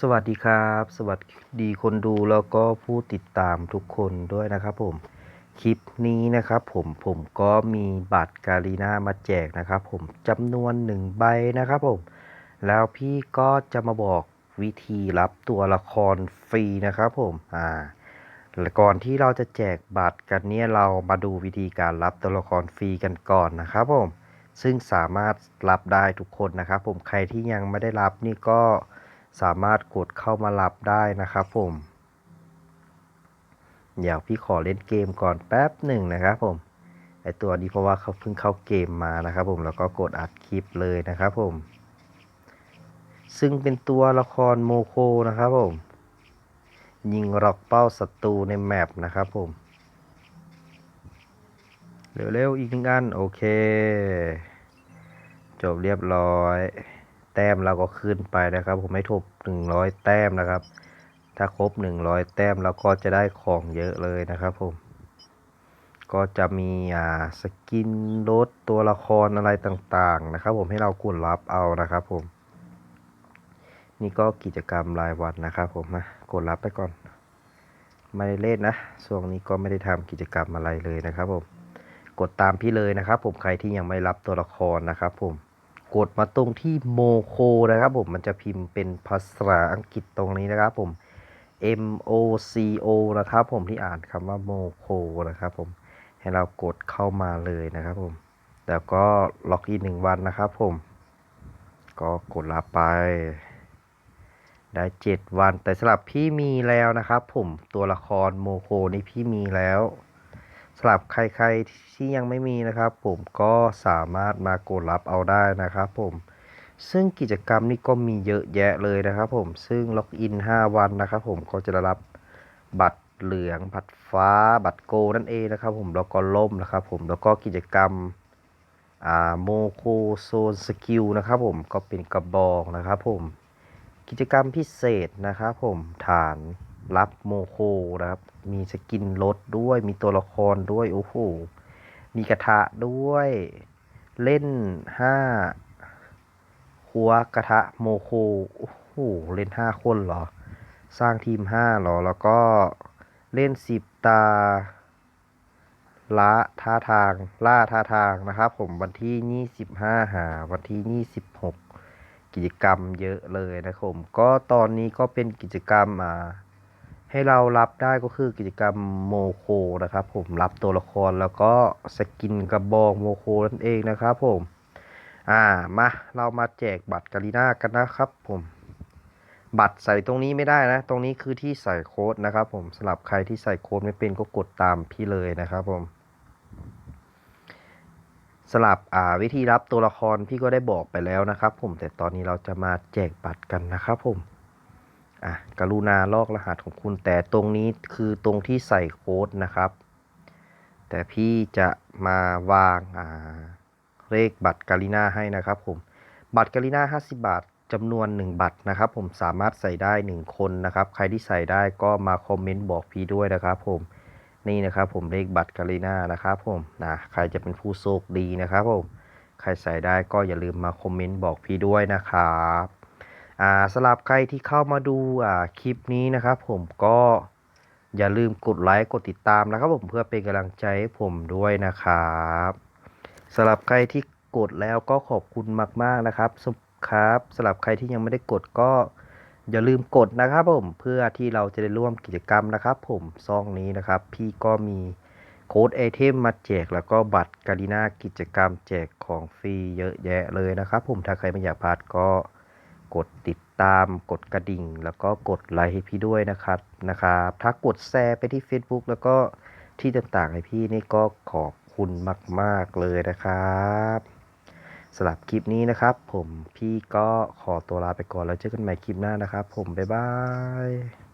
สวัสดีครับ สวัสดีคนดูแล้วก็ผู้ติดตามทุกคนด้วยนะครับผมคลิปนี้นะครับผมผมก็มีบัตรการีนามาแจกนะครับผมจำนวนหนึ่งใบนะครับผมแล้วพี่ก็จะมาบอกวิธีรับตัวละครฟรีนะครับผมอ่าก่อนที่เราจะแจกบัตรกันเนี่ยเรามาดูวิธีการรับตัวละครฟรีกันก่อนนะครับผมซึ่งสามารถรับได้ทุกคนนะครับผมใครที่ยังไม่ได้รับนี่ก็ สามารถกดเข้ามารับได้นะครับผมเดี๋ยวพี่ขอเล่นเกมก่อนแป๊บหนึ่งนะครับผมไอตัวนี้เพราะว่าเขาเพิ่งเข้าเกมมานะครับผมแล้วก็กดอัดคลิปเลยนะครับผม ซึ่งเป็นตัวละครโมโคนะครับผม ยิงล็อกเป้าศัตรูในแมปนะครับผม เร็วๆอีกหนึ่งอัน โอเค จบเรียบร้อย แต้มเราก็ขึ้นไปนะครับ ผมให้ทบ 100 แต้มนะครับ ถ้าครบ 100 แต้มเราก็จะได้ของเยอะเลยนะครับผม ก็จะมีอ่าสกินลดตัวละครอะไรต่างๆนะครับ ผมให้เรากดรับเอานะครับผม นี่ก็กิจกรรมรายวันนะครับ ผมมากดรับไปก่อนไม่ได้เล่นนะช่วงนี้ก็ไม่ได้ทำกิจกรรมอะไรเลยนะครับผม กดตามพี่เลยนะครับผมใครที่ยังไม่รับตัวละครนะครับผม กดมาตรงที่โมโคนะครับผมมันจะพิมพ์เป็นภาษาอังกฤษตรงนี้นะครับผม M O C O นะครับผมที่อ่านคำว่าโมโคนะครับผมให้เรากดเข้ามาเลยนะครับผมแล้วก็ล็อกอินหนึ่งวันนะครับผมก็กดรับไป ได้ 7 วันแต่สำหรับพี่มีแล้วนะครับผมตัวละครโมโคนี่พี่มีแล้ว สำหรับใครๆที่ยังไม่มีนะครับ ผมก็สามารถมากดรับเอาได้นะครับ ผมซึ่งกิจกรรมนี่ก็มีเยอะแยะเลยนะครับ ผมซึ่งล็อกอิน 5 วันนะครับ ผมก็จะได้รับบัตรเหลือง บัตรฟ้า บัตรโกนั่นเองนะครับ ผมแล้วก็ล่มนะครับ ผมแล้วก็กิจกรรมโมโคโซนสกิลนะครับ ผมก็เป็นกระบอกนะครับ ผมกิจกรรมพิเศษนะครับ ผมฐาน รับโมโคนะครับ มีสกินรถด้วย มีตัวละครด้วย โอ้โห มีกระทะด้วย เล่นห้าหัวกระทะโมโค โอ้โห เล่นห้าคนเหรอ สร้างทีมห้าเหรอ แล้วก็เล่นสิบตาละท่าทาง ล่าท่าทางนะครับ ผมวันที่ 25 หา วันที่ 26 กิจกรรมเยอะเลยนะครับผม ก็ตอนนี้ก็เป็นกิจกรรมอ่า ให้เรารับได้ก็คือกิจกรรมโมโคนะครับ ผมรับตัวละครแล้วก็สกินกระบอกโมโคนั่นเองนะครับผมอ่ามาเรามาแจกบัตรกาลีนากันนะครับ ผมบัตรใส่ตรงนี้ไม่ได้นะ ตรงนี้คือที่ใส่โค้ดนะครับ ผมสำหรับใครที่ใส่โค้ดไม่เป็นก็กดตามพี่เลยนะครับผมสลับอ่าวิธีรับตัวละครพี่ก็ได้บอกไปแล้วนะครับ ผมแต่ตอนนี้เราจะมาแจกบัตรกันนะครับผม อะกรุณาลอกรหัสของคุณแต่ตรงนี้คือตรงที่ใส่โค้ดนะครับ แต่พี่จะมาวางอ่าเลขบัตรกาลิน่าให้นะครับผมบัตรกาลิน่า50 บาทจำนวน 1 บัตรนะครับ ผมสามารถใส่ได้ 1 คนนะครับ ใครที่ใส่ได้ก็มาคอมเมนต์บอกพี่ด้วยนะครับ ผมนี่นะครับ ผมเลขบัตรกาลิน่านะครับ ผมนะใครจะเป็นผู้โชคดีนะครับ ผมใครใส่ได้ก็อย่าลืมมาคอมเมนต์บอกพี่ด้วยนะครับ อ่าสำหรับใครที่เข้ามาดูอ่าคลิปนี้นะครับ ผมก็อย่าลืมกดไลค์กดติดตามนะครับ ผมเพื่อเป็นกำลังใจให้ผมด้วยนะครับสำหรับใครที่กดแล้วก็ขอบคุณมาก ๆนะครับสครับสำหรับใครที่ยังไม่ได้กดก็อย่าลืมกดนะครับผมเพื่อที่เราจะได้ร่วมกิจกรรมนะครับ ผมซองนี้นะครับ พี่ก็มีโค้ดไอเทมมาแจกแล้วก็บัตรการีนากิจกรรมแจกของฟรีเยอะแยะเลยนะครับ ผมถ้าใครไม่อยากพลาดก็ กดติดตามกดกระดิ่ง แล้วก็กดไลค์ให้พี่ด้วยนะครับนะครับถ้ากดแชร์ไปที่ Facebook แล้วก็ที่ต่างๆให้พี่นี่ก็ขอบคุณมาก ๆ เลยนะครับสำหรับคลิปนี้นะครับ ผมพี่ก็ขอตัวลาไปก่อนแล้วเจอกันใหม่คลิปหน้านะครับ ผมบ๊ายบาย